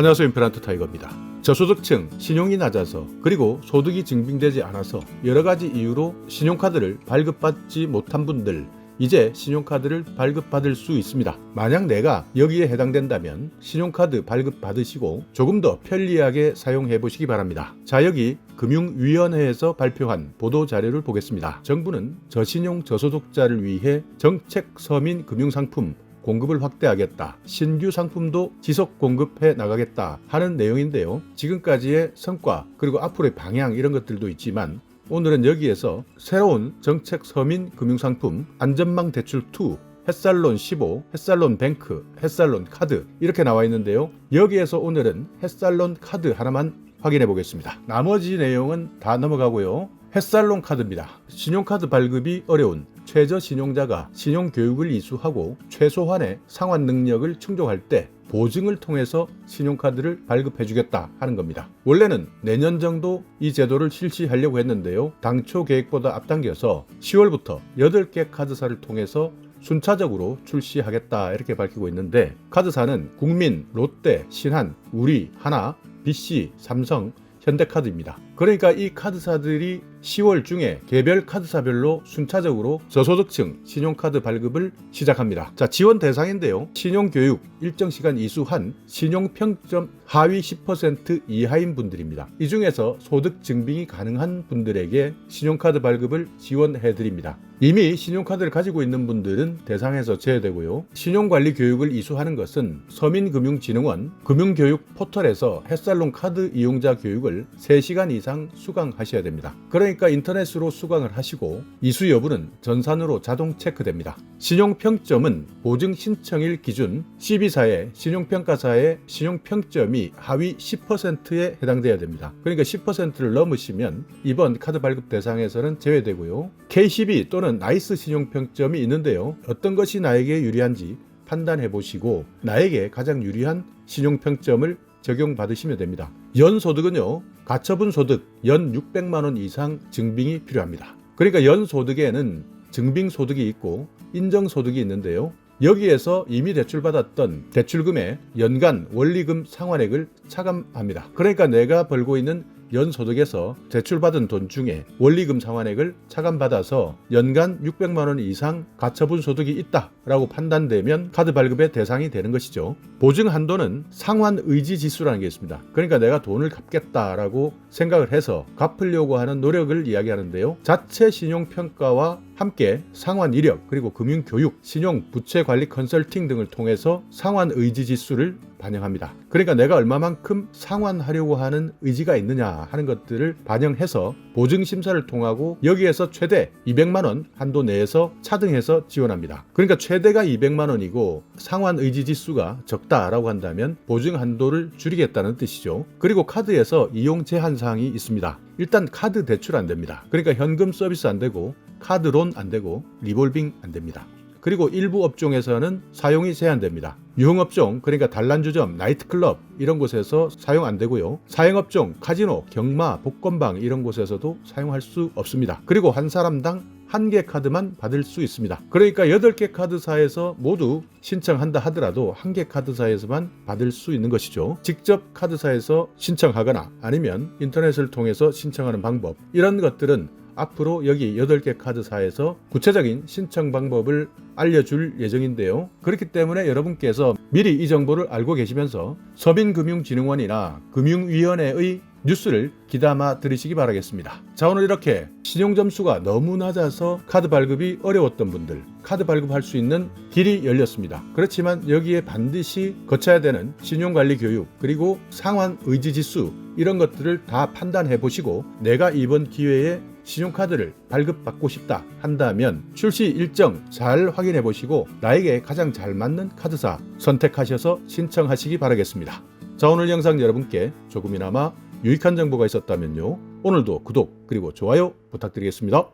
안녕하세요 임페란트 타이거입니다. 저소득층 신용이 낮아서 그리고 소득이 증빙되지 않아서 여러 가지 이유로 신용카드를 발급받지 못한 분들 이제 신용카드를 발급받을 수 있습니다. 만약 내가 여기에 해당된다면 신용카드 발급받으시고 조금 더 편리하게 사용해 보시기 바랍니다. 자, 여기 금융위원회에서 발표한 보도 자료를 보겠습니다. 정부는 저신용 저소득자를 위해 정책 서민 금융상품 공급을 확대하겠다. 신규 상품도 지속 공급해 나가겠다 하는 내용인데요. 지금까지의 성과 그리고 앞으로의 방향 이런 것들도 있지만 오늘은 여기에서 새로운 정책 서민 금융상품 안전망 대출 2 햇살론 15, 햇살론 뱅크, 햇살론 카드 이렇게 나와 있는데요. 여기에서 오늘은 햇살론 카드 하나만 확인해 보겠습니다. 나머지 내용은 다 넘어가고요. 햇살론 카드입니다. 신용카드 발급이 어려운 최저 신용자가 신용교육을 이수하고 최소한의 상환 능력을 충족할 때 보증을 통해서 신용카드를 발급해 주겠다 하는 겁니다. 원래는 내년 정도 이 제도를 실시하려고 했는데요. 당초 계획보다 앞당겨서 10월부터 8개 카드사를 통해서 순차적으로 출시하겠다 이렇게 밝히고 있는데 카드사는 국민, 롯데, 신한, 우리, 하나, BC, 삼성, 현대카드입니다. 그러니까 이 카드사들이 10월 중에 개별 카드사별로 순차적으로 저소득층 신용카드 발급을 시작합니다. 자, 지원 대상인데요. 신용교육 일정 시간 이수한 신용평점 하위 10% 이하인 분들입니다. 이 중에서 소득 증빙이 가능한 분들에게 신용카드 발급을 지원해 드립니다. 이미 신용카드를 가지고 있는 분들은 대상에서 제외되고요. 신용관리 교육을 이수하는 것은 서민금융진흥원 금융교육 포털에서 햇살론 카드 이용자 교육을 3시간 이상 수강하셔야 됩니다. 그러니 까 인터넷으로 수강을 하시고 이수 여부는 전산으로 자동 체크됩니다. 신용평점은 보증 신청일 기준 CB사의 신용평가사의 신용평점이 하위 10%에 해당돼야 됩니다. 그러니까 10%를 넘으시면 이번 카드 발급 대상에서는 제외되고요. KCB 또는 나이스 신용평점이 있는데요. 어떤 것이 나에게 유리한지 판단해 보시고 나에게 가장 유리한 신용평점을 적용받으시면 됩니다. 연소득은요, 가처분 소득 연 600만 원 이상 증빙이 필요합니다. 그러니까 연소득에는 증빙 소득이 있고 인정 소득이 있는데요. 여기에서 이미 대출받았던 대출금의 연간 원리금 상환액을 차감합니다. 그러니까 내가 벌고 있는 연소득에서 대출받은 돈 중에 원리금 상환액을 차감받아서 연간 600만 원 이상 가처분 소득이 있다라고 판단되면 카드 발급의 대상이 되는 것이죠. 보증 한도는 상환 의지 지수라는 게 있습니다. 그러니까 내가 돈을 갚겠다라고 생각을 해서 갚으려고 하는 노력을 이야기하는데요. 자체 신용 평가와 함께 상환 이력 그리고 금융 교육, 신용 부채 관리 컨설팅 등을 통해서 상환 의지 지수를 반영합니다. 그러니까 내가 얼마만큼 상환하려고 하는 의지가 있느냐 하는 것들을 반영해서 보증 심사를 통하고 여기에서 최대 200만 원 한도 내에서 차등해서 지원합니다. 그러니까 최대가 200만 원이고 상환 의지 지수가 적다라고 한다면 보증 한도를 줄이겠다는 뜻이죠. 그리고 카드에서 이용 제한 사항이 있습니다. 일단 카드 대출 안 됩니다. 그러니까 현금 서비스 안 되고 카드론 안 되고 리볼빙 안 됩니다. 그리고 일부 업종에서는 사용이 제한됩니다. 유흥업종, 그러니까 단란주점, 나이트클럽 이런 곳에서 사용 안 되고요. 사행업종, 카지노, 경마, 복권방 이런 곳에서도 사용할 수 없습니다. 그리고 한 사람당 한개 카드만 받을 수 있습니다. 그러니까 8개 카드사에서 모두 신청한다 하더라도 한 개 카드사에서만 받을 수 있는 것이죠. 직접 카드사에서 신청하거나 아니면 인터넷을 통해서 신청하는 방법 이런 것들은 앞으로 여기 8개 카드사에서 구체적인 신청 방법을 알려줄 예정인데요. 그렇기 때문에 여러분께서 미리 이 정보를 알고 계시면서 서민금융진흥원이나 금융위원회의 뉴스를 기담아 들으시기 바라겠습니다. 자, 오늘 이렇게 신용점수가 너무 낮아서 카드 발급이 어려웠던 분들, 카드 발급할 수 있는 길이 열렸습니다. 그렇지만 여기에 반드시 거쳐야 되는 신용관리 교육, 그리고 상환 의지지수, 이런 것들을 다 판단해 보시고 내가 이번 기회에 신용카드를 발급받고 싶다 한다면 출시 일정 잘 확인해 보시고 나에게 가장 잘 맞는 카드사 선택하셔서 신청하시기 바라겠습니다. 자, 오늘 영상 여러분께 조금이나마 유익한 정보가 있었다면요. 오늘도 구독 그리고 좋아요 부탁드리겠습니다.